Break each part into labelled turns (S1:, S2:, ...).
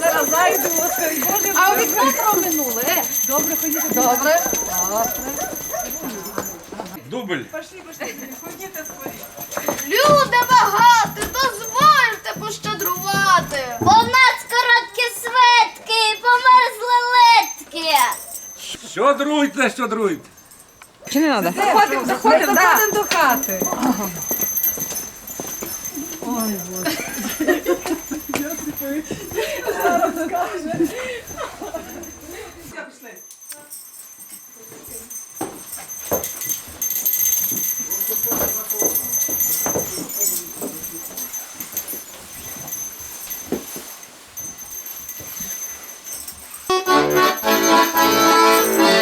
S1: Зараз зайду. А у вікно проминули. Е, добре, ходіть. Добре.
S2: Добре рубль. Пошли, пошли, ходіте.
S3: Люди багато, дозвольте пощадрувати.
S4: У нас короткі светки і померзли летки.
S2: Щодруйте, щодруйте.
S1: Чи не треба? Заходимо, заходимо, заходимо до хати.
S5: Ой, Боже. Я тепер зараз. Пішли.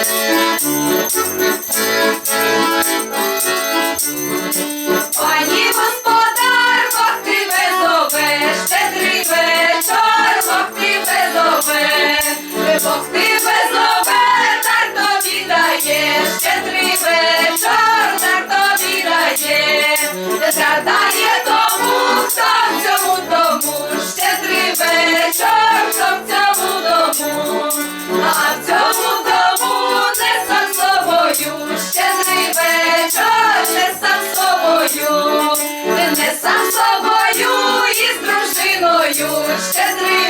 S5: Thank
S3: you. Send me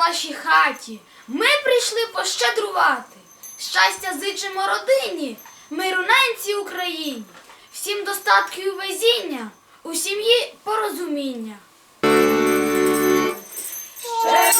S3: вашій хаті. Ми прийшли пощадрувати. Щастя зичимо родині, миру ненці Україні, всім достатків і везіння, у сім'ї порозуміння. Ще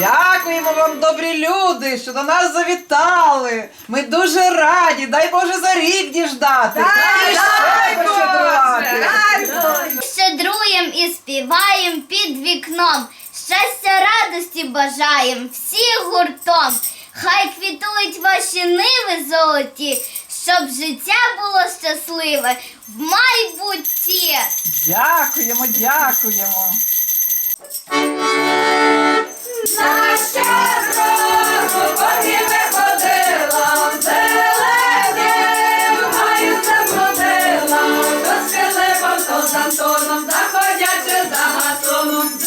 S6: Дякуємо вам, добрі люди, що до нас завітали. Ми дуже раді. Дай Боже за рік діждати. І ще пощедрувати.
S4: Щедруєм і співаєм під вікном. Щастя, радості бажаєм всі гуртом. Хай квітують ваші ниви золоті, щоб життя було щасливе в майбутті.
S6: Дякуємо, дякуємо.
S3: На щедрому